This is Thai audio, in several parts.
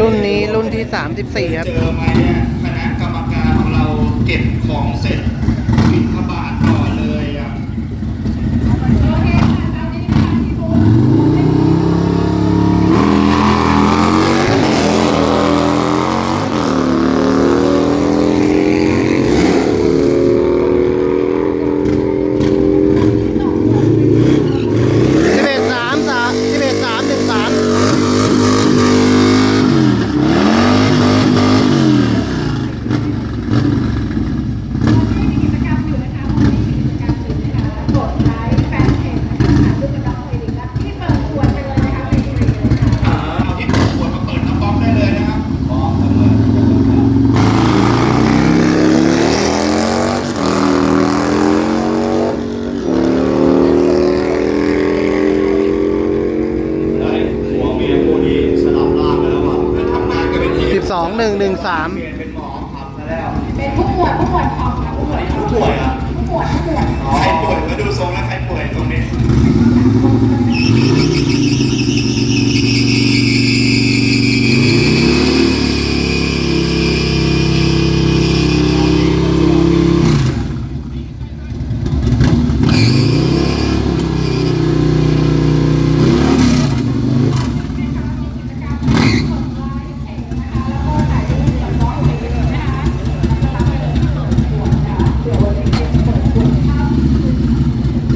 รุ่นนี้รุ่นที่ 34 ครับเจอมาเนี่ยคณะกรรมการของเราเก็บของเสร็จบินขบาทต่อเลยอะ 11 3 3 11 3 1 3 อ่าเอาที่ประกวดมาเปิดน้ำป๊อกได้เลยนะครับป๊อกเลย หัวเมียคู่นี้สลับร่างกันแล้วอะ แล้วทำงานกันเป็นทีม 12 1 1เปลี่ยนเป็นหมอขับซะแล้วเป็นผู้ป่วยผู้ป่วยของค่ะผู้ป่วยผู้ป่วยอะผู้ป่วยผู้ป่วยอ๋อใครป่วยก็ดูทรงแล้วใครป่วยตรงนี้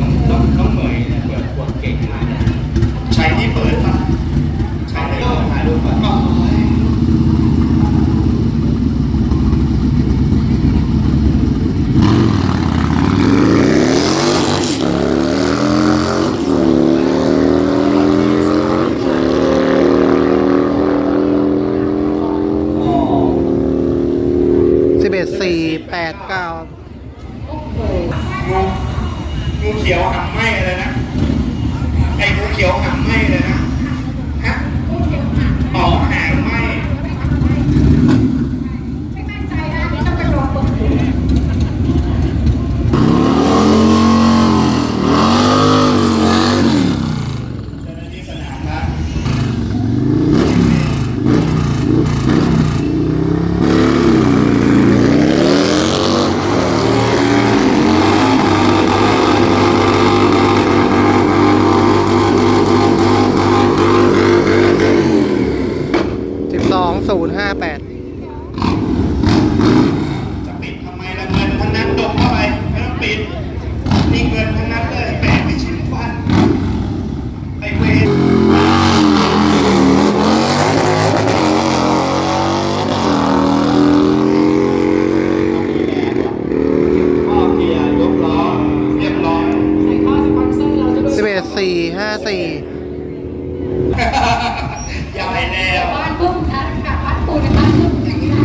น้องน้องน้องเหมยเนี่ยเปิดขวดเก่งมากนะ ใช้ที่เปิดป่ะใช้ได้เลยถ่ายรูปก่อน อ๋อ 11 4 8 9งูงูเขียวหำไหมเลยนะไอ้งูเขียวหำไหมเลยนะ ฮะอ๋อหางไหม ไม่มั่นใจนะอันนี้ต้องไปรอเปิดดู เจ้าหน้าที่สนามนะ 12 0 5 8 จะปิดทำไมละเงินทั้งนั้นดกเข้าไปไม่ต้องปิดนี่เงินทั้งนั้นเลยแบกไปชิ้นฟันไอเวร พ่อเกียร์ยกล้อ เรียบร้อย ใส่ข้อสปอนเซอร์เราจะดู 11 4 5 4ใหญ่แล้วบ้านพึ่งนะแบบบ้านปูนในบ้านพึ่งอย่างนี้ได้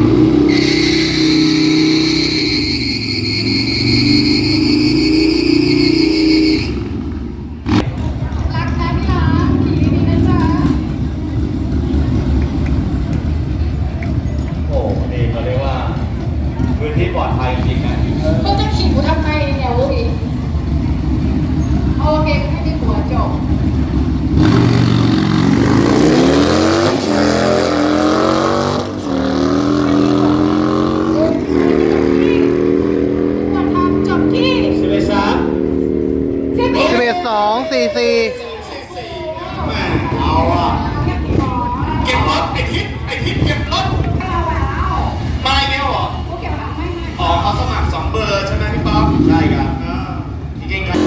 รักนะพี่รักขี่ดีนะจ๊ะโอ้นี่เขาเรียกว่าพื้นที่ปลอดภัยจริงๆนะเขาจะขี่กูทำไมเนี่ยลูกอีกโอเคให้พี่หัวจบ ควรทำจบที่ สิบเอ็ดสาม สองสี่สี่แม่เอาอะเก็บรถไอทิศไอทิศเก็บรถไมาอีกแล้วเหรออ๋อเขาสมัครสองเบอร์ใช่ไหมพี่ป๊อปใช่ครับอ่าพี่เก่งครับ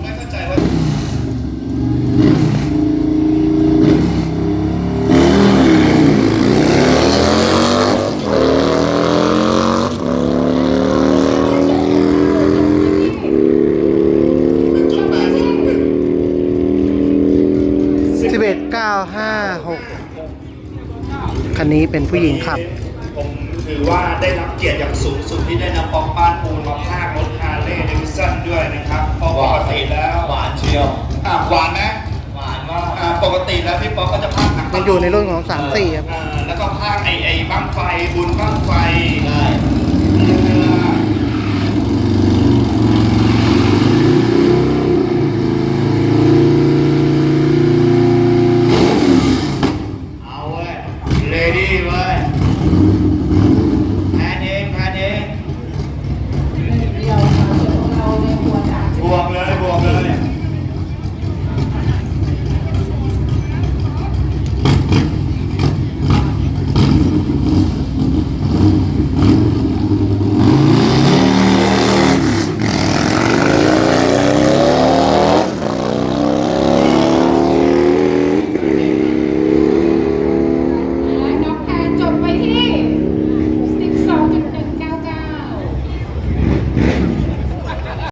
ไม่เข้าใจว่า 11 9 5 6 คันนี้เป็นผู้หญิงขับ ผมถือว่าได้รับเกียรติอย่างสูงสุดที่ได้นำปองป้านปูนมาพากรถฮาร์เลย์เดวิสันด้วยนะครับเพราะปกติแล้วหวานเชียวอะหวานนะหวานมากอ่าปกติแล้วพี่ป๊อกก็จะพากหนังตะมันอยู่ในรุ่นของ3 4ครับอ่าแล้วก็พากไอ้ไอ้บ้างไฟบุญบ้างไฟ ได้อ่า